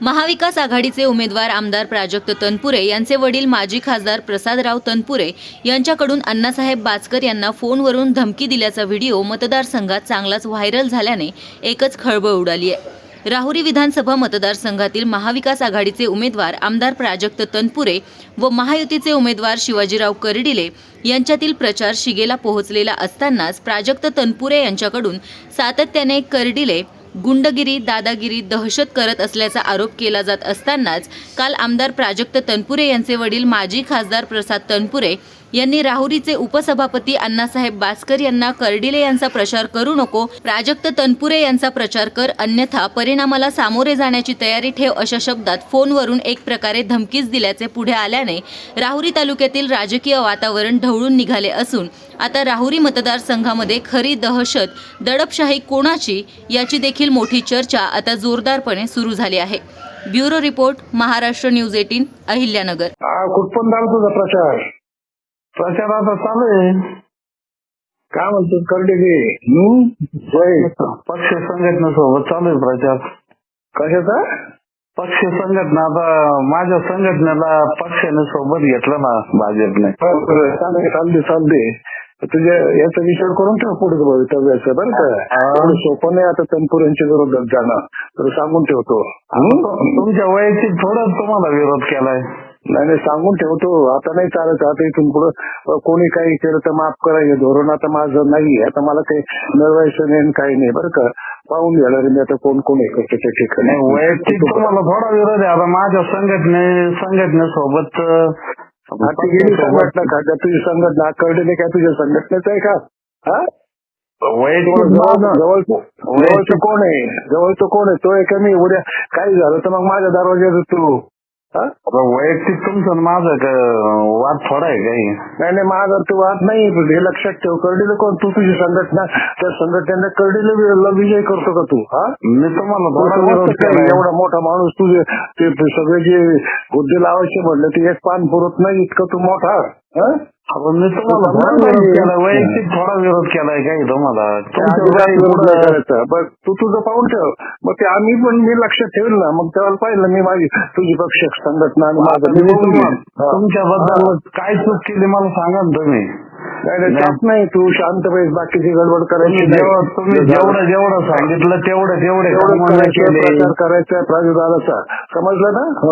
महाविकास आघाडीचे उमेदवार आमदार प्राजक्त तनपुरे यांचे वडील माजी खासदार प्रसादराव तनपुरे यांच्याकडून अण्णासाहेब बाचकर यांना फोनवरून धमकी दिल्याचा व्हिडिओ मतदारसंघात चांगलाच व्हायरल झाल्याने एकच खळबळ उडाली आहे. राहुरी विधानसभा मतदारसंघातील महाविकास आघाडीचे उमेदवार आमदार प्राजक्त तनपुरे व महायुतीचे उमेदवार शिवाजीराव कर्डिले यांच्यातील प्रचार शिगेला पोहोचलेला असतानाच प्राजक्त तनपुरे यांच्याकडून सातत्याने कर्डिले गुंडगिरी दादागिरी दहशत करत असल्याचा आरोप केला जात असतानाच काल आमदार प्राजक्त तनपुरे यांचे वडील माजी खासदार प्रसाद तनपुरे यांनी राहुरीचे उपसभापती अण्णासाहेब बास्कर यांना कर्डिले यांचा प्रचार करू नको प्राजक्त तनपुरे यांचा प्रचार कर अन्यथा परिणामाला सामोरे जाण्याची तयारी ठेव अशा शब्दात फोनवरून एक प्रकारे धमकीच दिल्याचे पुढे आल्याने राहुरी तालुक्यातील राजकीय वातावरण ढवळून निघाले असून आता राहुरी मतदारसंघामध्ये खरी दहशत दडपशाही कोणाची याची देखील मोठी चर्चा आता जोरदारपणे सुरू झाली आहे. Bureau report Maharashtra news eighteen Ahilyanagar. प्रचार? प्रचार आता चालू आहे. काय म्हणतो करडे गे होय पक्ष संघटनेसोबत चालू आहे प्रचार. कशाचा? पक्ष संघटना. आता माझ्या संघटनेला पक्षाने सोबत घेतलं ना भाजपने. चालते चालते तुझ्या याचा विचार करून ठेव पुढे भवितव्याचं बरं का? सोपं नाही आता तनपुरांच्या विरोधात जाणं. तर सांगून ठेवतो? तुमच्या वैयक्तिक थोडं तुम्हाला विरोध केलाय. नाही नाही सांगून ठेवतो. आता नाही चालत. आता इथून पुढं कोणी काही केलं तर माफ करायचं धोरण आता माझं नाही आता मला काही मिळवायचं नाही काही नाही बरं का? पाहून घ्यायला रे मी आता कोण कोण आहे त्याच्या ठिकाणी? नाही वैयक्तिक तुम्हाला थोडा विरोध आहे. आता माझ्या संघटने संघटनेसोबत हा, संघटना का? तुझी संघटना कळलेली काय तुझ्या संघटनेच आहे का? हा? जवळचं जवळचं कोण आहे? जवळचं कोण आहे? तो आहे का मी. उद्या काही झालं तर मग माझ्या दरवाज्यात तू हा आता वैयक्तिक तुमचं माझं वाद थोडा आहे काही? नाही नाही माझा तू वाद नाही हे लक्षात ठेव करडील कोण? तू तुझी संघटना त्या संघटनेने करडील विजय करतो का तू हा? मी तुम्हाला एवढा मोठा माणूस तुझे ते सगळे जे बुद्धी लावायचे म्हणलं ते एक पान पुरत नाही इतकं तू मोठा? आपण मी तुम्हाला वैयक्तिक थोडा विरोध केलाय काही तुम्हाला. करायचा. तू तुझं पाहून ठेव. मग ते आम्ही पण मी लक्षात ठेवलं ना. मग तेव्हा पाहिलं मी माझी तुझी पक्ष संघटना आणि माझं. हा. तुमच्याबद्दल काय चूक केली मला सांगा ना तुम्ही. नाही तू शांत पाहिजे बाकीची गडबड करायची तुम्ही. जेवढं तुम्ही जेवढं सांगितलं तेवढं तेवढे करायचं करायचा प्राजुर्भावाचा समजलं ना?